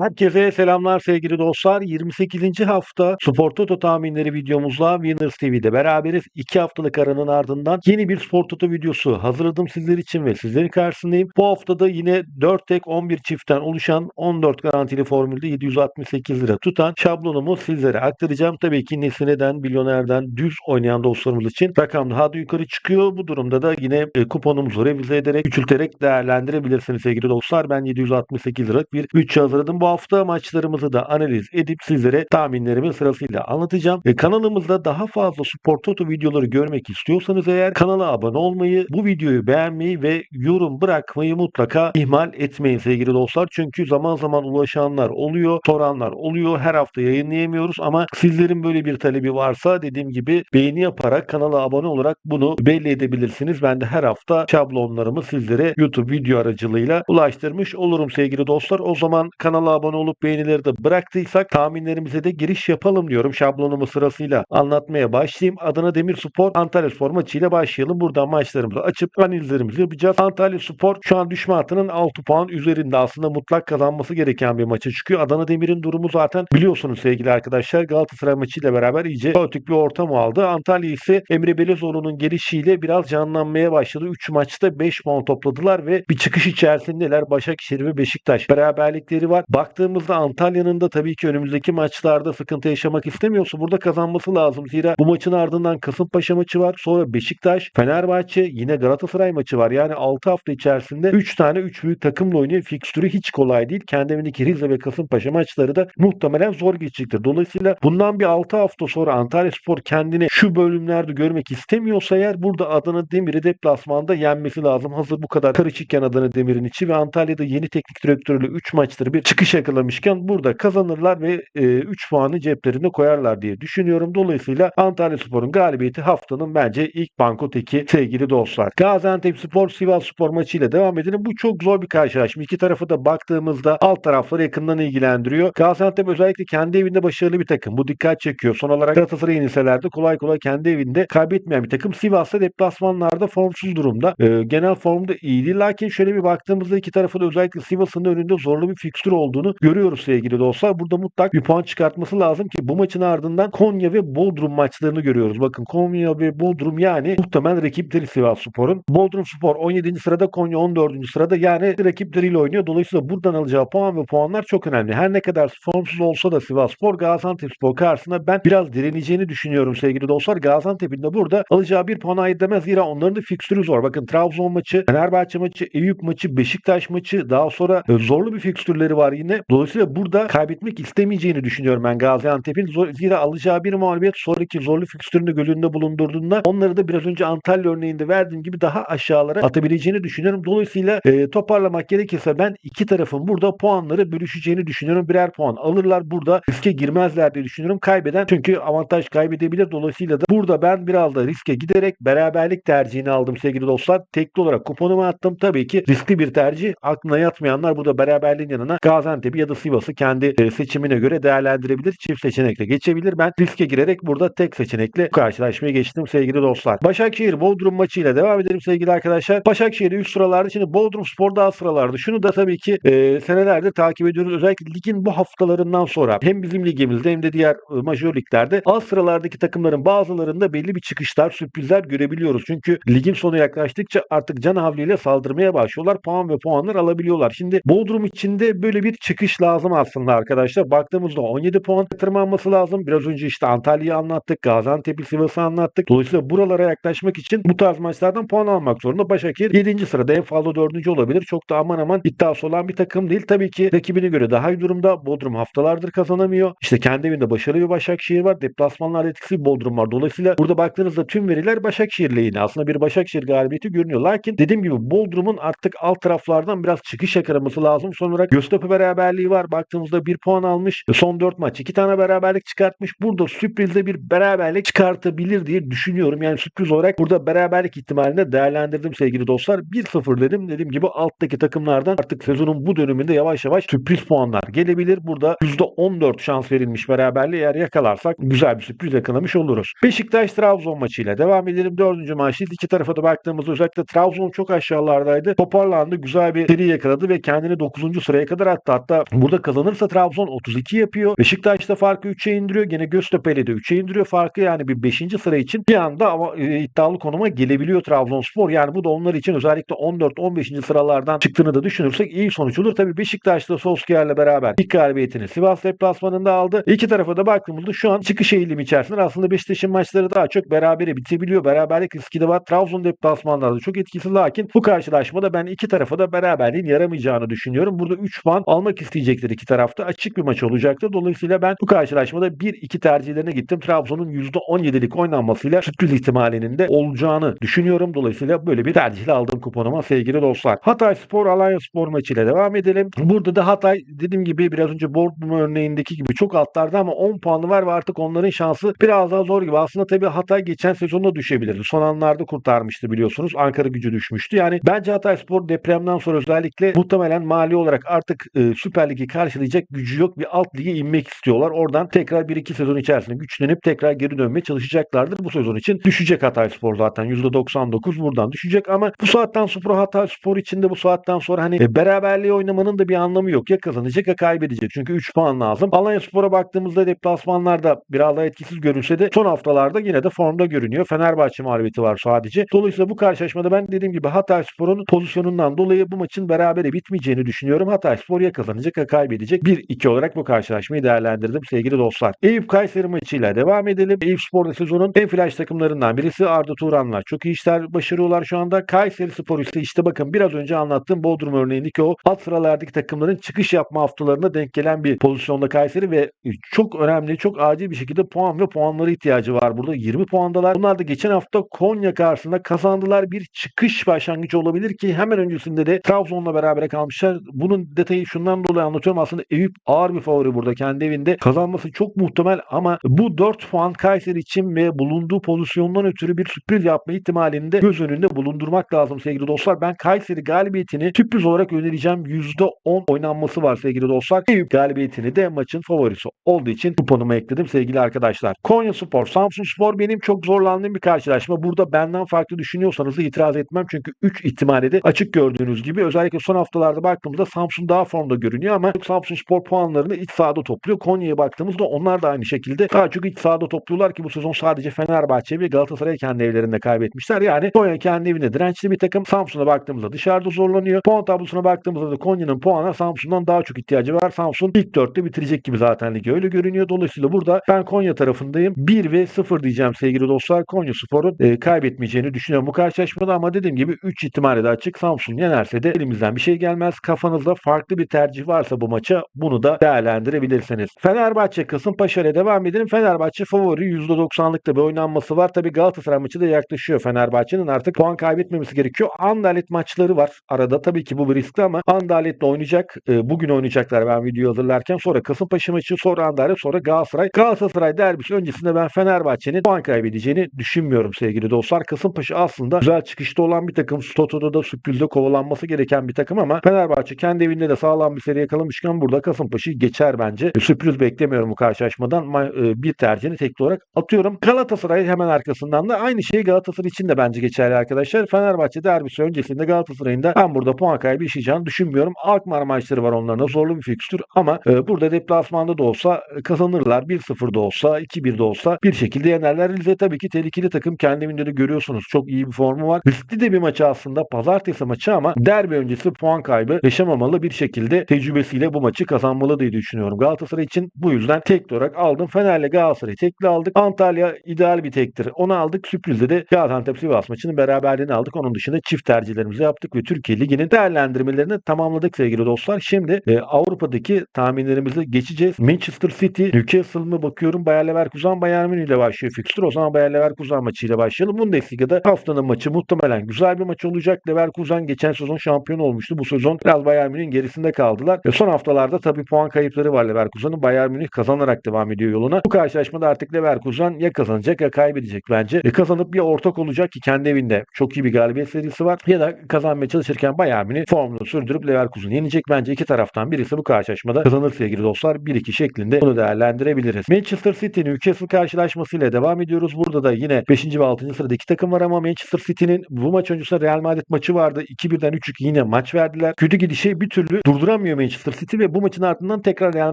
Herkese selamlar sevgili dostlar. 28. hafta Spor Toto tahminleri videomuzla Winners TV'de beraberiz. 2 haftalık aranın ardından yeni bir Spor Toto videosu hazırladım sizler için ve sizlerin karşısındayım. Bu haftada yine 4 tek 11 çiftten oluşan 14 garantili formülde 768 lira tutan şablonumu sizlere aktaracağım. Tabii ki Nesine'den, Milyoner'den düz oynayan dostlarımız için rakam daha da yukarı çıkıyor. Bu durumda da yine e, kuponumuzu revize ederek, küçülterek değerlendirebilirsiniz sevgili dostlar. Ben 768 liralık bir 3 hazırladım. Bu hafta maçlarımızı da analiz edip sizlere tahminlerimi sırasıyla anlatacağım. E, kanalımızda daha fazla Spor Toto videoları görmek istiyorsanız eğer kanala abone olmayı, bu videoyu beğenmeyi ve yorum bırakmayı mutlaka ihmal etmeyin sevgili dostlar. Çünkü zaman zaman ulaşanlar oluyor, soranlar oluyor. Her hafta yayınlayamıyoruz ama sizlerin böyle bir talebi varsa dediğim gibi beğeni yaparak kanala abone olarak bunu belli edebilirsiniz. Ben de her hafta şablonlarımı sizlere YouTube video aracılığıyla ulaştırmış olurum sevgili dostlar. O zaman kanala abone olup beğenileri de bıraktıysak tahminlerimize de giriş yapalım diyorum. Şablonumu sırasıyla anlatmaya başlayayım. Adana Demirspor Antalya Spor maçıyla başlayalım. Buradan maçlarımızı açıp analizlerimizi yapacağız. Antalya Spor şu an düşme hattının 6 puan üzerinde aslında mutlak kazanması gereken bir maça çıkıyor. Adana Demir'in durumu zaten biliyorsunuz sevgili arkadaşlar. Galatasaray maçıyla beraber iyice kaotik bir ortam aldı. Antalya ise Emre Belezoğlu'nun gelişiyle biraz canlanmaya başladı. 3 maçta 5 puan topladılar ve bir çıkış içerisindeler. Başakşehir ve Beşiktaş beraberlikleri var. Baktığımızda Antalya'nın da tabii ki önümüzdeki maçlarda sıkıntı yaşamak istemiyorsa burada kazanması lazım. Zira bu maçın ardından Kasımpaşa maçı var. Sonra Beşiktaş, Fenerbahçe, yine Galatasaray maçı var. Yani 6 hafta içerisinde 3 tane 3 büyük takımla oynuyor. Fikstürü hiç kolay değil. Kendi evindeki Rize ve Kasımpaşa maçları da muhtemelen zor geçecektir. Dolayısıyla bundan bir 6 hafta sonra Antalya Spor kendini şu bölümlerde görmek istemiyorsa eğer burada Adana Demir'i deplasmanda yenmesi lazım. Hazır bu kadar karışıkken Adana Demir'in içi ve Antalya'da yeni teknik direktörüyle 3 maçtır bir çıkış yakalamışken burada kazanırlar ve 3 puanı ceplerine koyarlar diye düşünüyorum. Dolayısıyla Antalya Spor'un galibiyeti haftanın bence ilk banko teki sevgili dostlar. Gaziantep Spor Sivas Spor maçıyla devam edelim. Bu çok zor bir karşılaşma. İki tarafı da baktığımızda alt tarafları yakından ilgilendiriyor. Gaziantep özellikle kendi evinde başarılı bir takım. Bu dikkat çekiyor. Son olarak Galatasaray'ı yenilselerde kolay kolay kendi evinde kaybetmeyen bir takım. Sivas'ta deplasmanlarda formsuz durumda. Ee, genel formda iyi değil. Lakin şöyle bir baktığımızda iki tarafı da özellikle Sivas'ın önünde zorlu bir fikstür olduğunu görüyoruz sevgili dostlar. Burada mutlak bir puan çıkartması lazım ki bu maçın ardından Konya ve Bodrum maçlarını görüyoruz. Bakın Konya ve Bodrum yani muhtemelen rakipleri Sivas Spor'un. Bodrum Spor 17. sırada Konya 14. sırada yani rakipleriyle oynuyor. Dolayısıyla buradan alacağı puan ve puanlar çok önemli. Her ne kadar formsuz olsa da Sivas Spor Gaziantep Spor karşısında ben biraz direneceğini düşünüyorum sevgili dostlar. Gaziantep'in de burada alacağı bir puan demez. Zira onların da fikstürü zor. Bakın Trabzon maçı, Fenerbahçe maçı, Eyüp maçı, Beşiktaş maçı daha sonra e, zorlu bir fikstürleri var yine. Dolayısıyla burada kaybetmek istemeyeceğini düşünüyorum ben Gaziantep'in. Zira alacağı bir mağlubiyet sonraki zorlu fikstürünü göz önünde bulundurduğunda onları da biraz önce Antalya örneğinde verdiğim gibi daha aşağılara atabileceğini düşünüyorum. Dolayısıyla e, toparlamak gerekirse ben iki tarafın burada puanları bölüşeceğini düşünüyorum. Birer puan alırlar. Burada riske girmezler diye düşünüyorum. Kaybeden çünkü avantaj kaybedebilir. Dolayısıyla da burada ben biraz da riske giderek beraberlik tercihini aldım sevgili dostlar. Tekli olarak kuponumu attım. Tabii ki riskli bir tercih. Aklına yatmayanlar burada beraberliğin yanına Gaziantep'i ya da Sivas'ı kendi e, seçimine göre değerlendirebilir. Çift seçenekle geçebilir. Ben riske girerek burada tek seçenekle karşılaşmaya geçtim sevgili dostlar. Başakşehir Bodrum maçıyla devam edelim sevgili arkadaşlar. Başakşehir üst sıralarda. Şimdi Bodrum Spor daha sıralarda. Şunu da tabii ki e, senelerdir takip ediyoruz. Özellikle ligin bu haftalarından sonra hem bizim ligimizde hem de diğer e, majör liglerde alt sıralardaki takımların bazılarında belli bir çıkışlar, sürprizler görebiliyoruz. Çünkü ligin sonu yaklaştıkça artık can havliyle saldırmaya başlıyorlar. Puan ve puanlar alabiliyorlar. Şimdi Bodrum içinde böyle bir çıkış lazım aslında arkadaşlar. Baktığımızda 17 puan tırmanması lazım. Biraz önce işte Antalya'yı anlattık. Gaziantep'i, Sivas'ı anlattık. Dolayısıyla buralara yaklaşmak için bu tarz maçlardan puan almak zorunda. Başakşehir 7. sırada en fazla 4. olabilir. Çok da aman aman iddiası olan bir takım değil. Tabii ki rakibine göre daha iyi durumda. Bodrum haftalardır kazanamıyor. İşte kendi evinde başarılı bir Başakşehir var. Deplasmanlarda etkisi bir Bodrum var. Dolayısıyla burada baktığınızda tüm veriler Başakşehir lehine. Aslında bir Başakşehir galibiyeti görünüyor. Lakin dediğim gibi Bodrum'un artık alt taraflardan biraz çıkış yakalaması lazım. Son olarak Göztepe beraberliği var. Baktığımızda bir puan almış. Son 4 maç 2 tane beraberlik çıkartmış. Burada sürprizde bir beraberlik çıkartabilir diye düşünüyorum. Yani sürpriz olarak burada beraberlik ihtimalini değerlendirdim sevgili dostlar. 1-0 dedim. Dediğim gibi alttaki takımlardan artık sezonun bu döneminde yavaş yavaş sürpriz puanlar gelebilir. Burada %14 şans verilmiş beraberliği eğer yakalarsak güzel bir sürpriz yakalamış oluruz. Beşiktaş Trabzon maçıyla devam edelim. Dördüncü maçtayız. İki tarafa da baktığımızda özellikle Trabzon çok aşağılardaydı. Toparlandı. Güzel bir seri yakaladı ve kendini 9. sıraya kadar attı. Hatta burada kazanırsa Trabzon 32 yapıyor. Beşiktaş da farkı 3'e indiriyor. Gene Göztepe'yle de 3'e indiriyor farkı. Yani bir 5. sıra için bir anda ama, e, iddialı konuma gelebiliyor Trabzonspor. Yani bu da onlar için özellikle 14-15. sıralardan çıktığını da düşünürsek iyi sonuç olur. Tabii Beşiktaş da Solskjaer'le beraber ilk galibiyetini Sivas deplasmanında aldı. İki tarafa da baktığımızda şu an çıkış eğilimi içerisinde aslında Beşiktaş'ın maçları daha çok berabere bitebiliyor. Beraberlik riski de var. Trabzon deplasmanlarda çok etkisi lakin bu karşılaşmada ben iki tarafa da beraberliğin yaramayacağını düşünüyorum. Burada 3 puan almak isteyecektir iki tarafta. Açık bir maç olacaktır. Dolayısıyla ben bu karşılaşmada 1-2 tercihlerine gittim. Trabzon'un %17'lik oynanmasıyla sürpriz ihtimalinin de olacağını düşünüyorum. Dolayısıyla böyle bir tercihle aldım kuponuma sevgili dostlar. Hatay Spor Alanya Spor maçıyla devam edelim. Burada da Hatay dediğim gibi biraz önce Bournemouth örneğindeki gibi çok altlarda ama 10 puanı var ve artık onların şansı biraz daha zor gibi. Aslında tabii Hatay geçen sezonda düşebilirdi. Son anlarda kurtarmıştı biliyorsunuz. Ankara gücü düşmüştü. Yani bence Hatay Spor depremden sonra özellikle muhtemelen mali olarak artık e, Süper Lig'i karşılayacak gücü yok. Bir alt lige inmek istiyorlar. Oradan tekrar 1-2 sezon içerisinde güçlenip tekrar geri dönmeye çalışacaklardır. Bu sezon için düşecek Hatay Spor zaten. %99 buradan düşecek ama bu saatten sonra Hatay Spor için de bu saatten sonra hani e, beraberliği oynamanın da bir anlamı yok. Ya kazanacak ya kaybedecek. Çünkü 3 puan lazım. Alanya Spor'a baktığımızda deplasmanlarda biraz daha etkisiz görünse de son haftalarda yine de formda görünüyor. Fenerbahçe mağlubiyeti var sadece. Dolayısıyla bu karşılaşmada ben dediğim gibi Hatay Spor'un pozisyonundan dolayı bu maçın berabere bitmeyeceğini düşünüyorum. Hatay Spor ya kazanacak ya kaybedecek. 1-2 olarak bu karşılaşmayı değerlendirdim sevgili dostlar. Eyüp Kayseri maçıyla devam edelim. Eyüp Spor da sezonun en flash takımlarından birisi Arda Turanlar. Çok iyi işler başarıyorlar şu anda. Kayseri Spor ise işte bakın biraz önce anlattığım Bodrum örneğindeki o alt sıralardaki takımların çıkış yapma haftalarına denk gelen bir pozisyonda Kayseri ve çok önemli, çok acil bir şekilde puan ve puanlara ihtiyacı var burada. 20 puandalar. Bunlar da geçen hafta Konya karşısında kazandılar. Bir çıkış başlangıcı olabilir ki hemen öncesinde de Trabzon'la beraber kalmışlar. Bunun detayı şundan dolayı anlatıyorum. Aslında Eyüp ağır bir favori burada kendi evinde. Kazanması çok muhtemel ama bu 4 puan Kayseri için ve bulunduğu pozisyondan ötürü bir sürpriz yapma ihtimalini de göz önünde bulundurmak lazım sevgili dostlar. Ben Kayseri galibiyetini sürpriz olarak önereceğim. %10 oynanması var sevgili dostlar. Eyüp galibiyetini de maçın favorisi olduğu için kuponuma ekledim sevgili arkadaşlar. Konya Spor, Samsun Spor benim çok zorlandığım bir karşılaşma. Burada benden farklı düşünüyorsanız da itiraz etmem. Çünkü 3 ihtimali de açık gördüğünüz gibi. Özellikle son haftalarda baktığımızda Samsun daha formda görünüyor ama Samsun Spor puanlarını iç sahada topluyor. Konya'ya baktığımızda onlar da aynı şekilde daha çok iç sahada topluyorlar ki bu sezon sadece Fenerbahçe ve Galatasaray kendi evlerinde kaybetmişler. Yani Konya kendi evinde dirençli bir takım. Samsun'a baktığımızda dışarıda zorlanıyor. Puan tablosuna baktığımızda da Konya'nın puana Samsun'dan daha çok ihtiyacı var. Samsun ilk dörtte bitirecek gibi zaten ligi öyle görünüyor. Dolayısıyla burada ben Konya tarafındayım. 1 ve 0 diyeceğim sevgili dostlar. Konya Spor'un e, kaybetmeyeceğini düşünüyorum bu karşılaşmada ama dediğim gibi 3 ihtimali de açık. Samsun yenerse de elimizden bir şey gelmez. Kafanızda farklı bir tercih varsa bu maça bunu da değerlendirebilirsiniz. Fenerbahçe Kasımpaşa ile devam edelim. Fenerbahçe favori %90'lık da bir oynanması var. Tabi Galatasaray maçı da yaklaşıyor. Fenerbahçe'nin artık puan kaybetmemesi gerekiyor. Andalet maçları var arada. Tabii ki bu bir riskli ama Andalet'le oynayacak. E, bugün oynayacaklar ben video hazırlarken. Sonra Kasımpaşa maçı, sonra Andalet, sonra Galatasaray. Galatasaray derbisi öncesinde ben Fenerbahçe'nin puan kaybedeceğini düşünmüyorum sevgili dostlar. Kasımpaşa aslında güzel çıkışta olan bir takım. Stoto'da da sürprizde kovalanması gereken bir takım ama Fenerbahçe kendi evinde de sağlam bir seri yakalamışken burada Kasımpaşa'yı geçer bence. E, sürpriz beklemiyorum bu karşılaşmadan. Ma- e, bir tercihini tekli olarak atıyorum. Galatasaray hemen arkasından da aynı şey Galatasaray için de bence geçerli arkadaşlar. Fenerbahçe derbisi öncesinde Galatasaray'ın da ben burada puan kaybı yaşayacağını düşünmüyorum. Alkmaar maçları var onların da zorlu bir fikstür ama e, burada deplasmanda da olsa kazanırlar. 1-0 da olsa 2-1 de olsa bir şekilde yenerler. Rize tabii ki tehlikeli takım. Kendi de görüyorsunuz. Çok iyi bir formu var. Riskli de bir maçı aslında. Pazartesi maçı ama derbi öncesi puan kaybı yaşamamalı bir şekilde tecrübesiyle bu maçı kazanmalı diye düşünüyorum. Galatasaray için bu yüzden tek olarak aldım. Fener'le Galatasaray'ı tekli aldık. Antalya ideal bir tektir. Onu aldık. Sürprizde de Gaziantep Sivas maçının beraberliğini aldık. Onun dışında çift tercihlerimizi yaptık ve Türkiye Ligi'nin değerlendirmelerini tamamladık sevgili dostlar. Şimdi e, Avrupa'daki tahminlerimize geçeceğiz. Manchester City, Newcastle mı bakıyorum. Bayer Leverkusen Bayern Münih ile başlıyor fikstür. O zaman Bayer Leverkusen maçıyla başlayalım. Bundesliga'da haftanın maçı muhtemelen güzel bir maç olacak. Leverkusen geçen sezon şampiyon olmuştu. Bu sezon biraz Bayern Münih'in gerisinde kaldılar. E, son haftalarda tabii puan kayıpları var Leverkusen'ın. Bayern Münih kazanarak devam ediyor yoluna. Bu karşılaşmada artık Leverkusen ya kazanacak ya kaybedecek bence. E, kazanıp bir ortak olacak ki kendi evinde çok iyi bir galibiyet serisi var. Ya da kazanmaya çalışırken Bayern Münih formunu sürdürüp Leverkusen'i yenecek. Bence iki taraftan birisi bu karşılaşmada kazanır sevgili dostlar. 1-2 şeklinde bunu değerlendirebiliriz. Manchester City Newcastle karşılaşmasıyla devam ediyoruz. Burada da yine 5. ve 6. sırada iki takım var ama Manchester City'nin bu maç öncesinde Real Madrid maçı vardı. 2-1'den 3-2 yine maç verdiler. Kötü gidişi bir türlü kazanamıyor Manchester City ve bu maçın ardından tekrar Real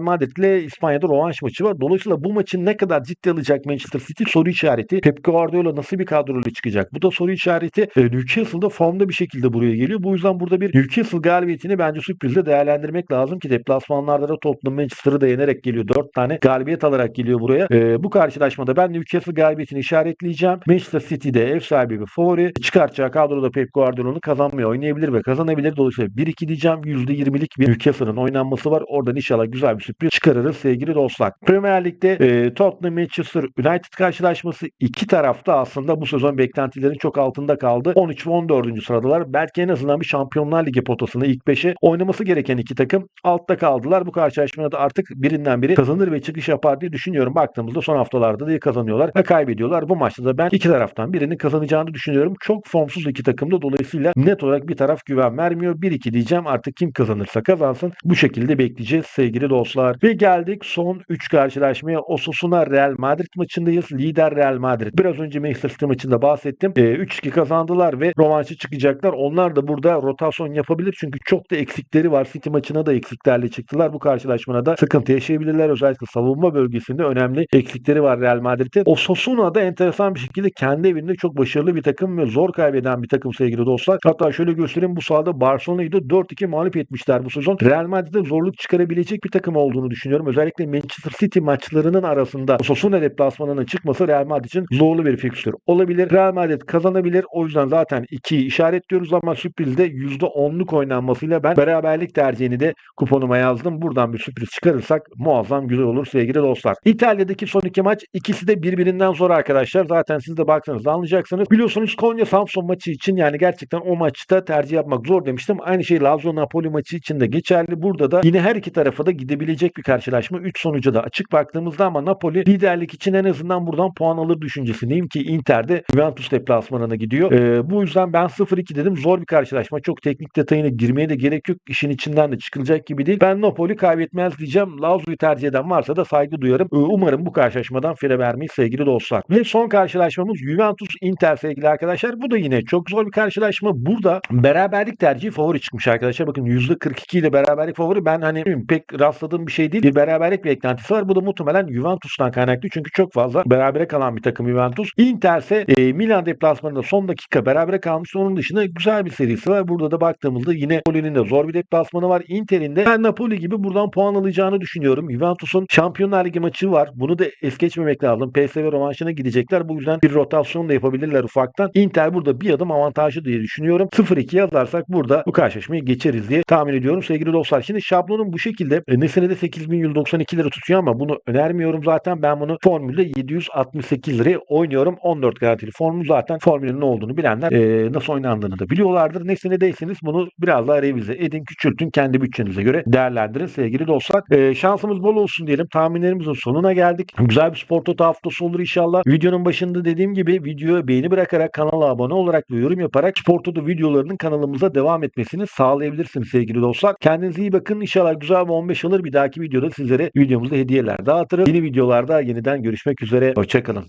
Madrid ile İspanya'da rövanş maçı var. Dolayısıyla bu maçı ne kadar ciddi alacak Manchester City soru işareti. Pep Guardiola nasıl bir kadroyla çıkacak? Bu da soru işareti. E, Newcastle'da formda bir şekilde buraya geliyor. Bu yüzden burada bir Newcastle galibiyetini bence sürprizle değerlendirmek lazım ki deplasmanlarda da Tottenham Manchester'ı da yenerek geliyor. 4 tane galibiyet alarak geliyor buraya. E, bu karşılaşmada ben Newcastle galibiyetini işaretleyeceğim. Manchester City'de ev sahibi bir favori. Çıkartacağı kadroda Pep Guardiola'nın kazanmaya oynayabilir ve kazanabilir. Dolayısıyla 1-2 diyeceğim. %20'lik bir Newcastle'ın oynanması var. Oradan inşallah güzel bir sürpriz çıkarırız sevgili dostlar. Premier Lig'de e, Tottenham Manchester United karşılaşması iki tarafta aslında bu sezon beklentilerin çok altında kaldı. 13 ve 14. sıradalar. Belki en azından bir Şampiyonlar Ligi potasını ilk 5'e oynaması gereken iki takım altta kaldılar. Bu karşılaşmada da artık birinden biri kazanır ve çıkış yapar diye düşünüyorum. Baktığımızda son haftalarda da kazanıyorlar ve kaybediyorlar. Bu maçta da ben iki taraftan birinin kazanacağını düşünüyorum. Çok formsuz iki takımda dolayısıyla net olarak bir taraf güven vermiyor. 1-2 diyeceğim artık kim kazanırsa kazansın. Bu şekilde bekleyeceğiz sevgili dostlar. Ve geldik son 3 karşılaşmaya. Osasuna Real Madrid maçındayız. Lider Real Madrid. Biraz önce Manchester maçında bahsettim. E, 3-2 kazandılar ve rövanşı çıkacaklar. Onlar da burada rotasyon yapabilir. Çünkü çok da eksikleri var. City maçına da eksiklerle çıktılar. Bu karşılaşmada da sıkıntı yaşayabilirler. Özellikle savunma bölgesinde önemli eksikleri var Real Madrid'in. Osasuna da enteresan bir şekilde kendi evinde çok başarılı bir takım ve zor kaybeden bir takım sevgili dostlar. Hatta şöyle göstereyim bu sahada Barcelona'yı da 4-2 mağlup etmişler bu sezon. Real Madrid'e zorluk çıkarabilecek bir takım olduğunu düşünüyorum. Özellikle Manchester City maçlarının arasında Osasuna deplasmanının çıkması Real Madrid için zorlu bir fikstür olabilir. Real Madrid kazanabilir. O yüzden zaten 2'yi işaretliyoruz ama sürprizde %10'luk oynanmasıyla ben beraberlik tercihini de kuponuma yazdım. Buradan bir sürpriz çıkarırsak muazzam güzel olur sevgili dostlar. İtalya'daki son iki maç ikisi de birbirinden zor arkadaşlar. Zaten siz de baksanız anlayacaksınız. Biliyorsunuz Konya Samsun maçı için yani gerçekten o maçta tercih yapmak zor demiştim. Aynı şey Lazio Napoli maçı için de geçerli. Burada da yine her iki tarafa da gidebilecek bir karşılaşma. 3 sonuca da açık baktığımızda ama Napoli liderlik için en azından buradan puan alır düşüncesindeyim ki Inter'de Juventus deplasmanına gidiyor. Ee, bu yüzden ben 0-2 dedim. Zor bir karşılaşma. Çok teknik detayına girmeye de gerek yok. İşin içinden de çıkılacak gibi değil. Ben Napoli kaybetmez diyeceğim. Lazio'yu tercih eden varsa da saygı duyarım. Ee, umarım bu karşılaşmadan fire vermeyi sevgili dostlar. Ve son karşılaşmamız Juventus Inter sevgili arkadaşlar. Bu da yine çok zor bir karşılaşma. Burada beraberlik tercihi favori çıkmış arkadaşlar. Bakın %42 ile beraberlik favori. Ben hani pek rastladığım bir şey değil. Bir beraberlik beklentisi var. Bu da muhtemelen Juventus'tan kaynaklı. Çünkü çok fazla berabere kalan bir takım Juventus. Inter ise e, Milan deplasmanında son dakika berabere kalmış. Onun dışında güzel bir serisi var. Burada da baktığımızda yine Napoli'nin de zor bir deplasmanı var. Inter'in de ben Napoli gibi buradan puan alacağını düşünüyorum. Juventus'un Şampiyonlar Ligi maçı var. Bunu da es geçmemek lazım. PSV rövanşına gidecekler. Bu yüzden bir rotasyon da yapabilirler ufaktan. Inter burada bir adım avantajlı diye düşünüyorum. 0-2 yazarsak burada bu karşılaşmayı geçeriz diye tahmin ediyorum sevgili dostlar. Şimdi şablonum bu şekilde. E, Nesine de 8192 lira tutuyor ama bunu önermiyorum zaten. Ben bunu formülde 768 liraya oynuyorum. 14 garantili formül zaten formülün ne olduğunu bilenler e, nasıl oynandığını da biliyorlardır. Nesine değilseniz bunu biraz daha revize edin, küçültün. Kendi bütçenize göre değerlendirin sevgili dostlar. E, şansımız bol olsun diyelim. Tahminlerimizin sonuna geldik. Güzel bir spor toto haftası olur inşallah. Videonun başında dediğim gibi videoya beğeni bırakarak kanala abone olarak ve yorum yaparak spor toto videolarının kanalımıza devam etmesini sağlayabilirsiniz sevgili dostlar. Kendinize iyi bakın. İnşallah güzel bir 15 alır. Bir dahaki videoda sizlere videomuzda hediyeler dağıtırım. Yeni videolarda yeniden görüşmek üzere. Hoşçakalın.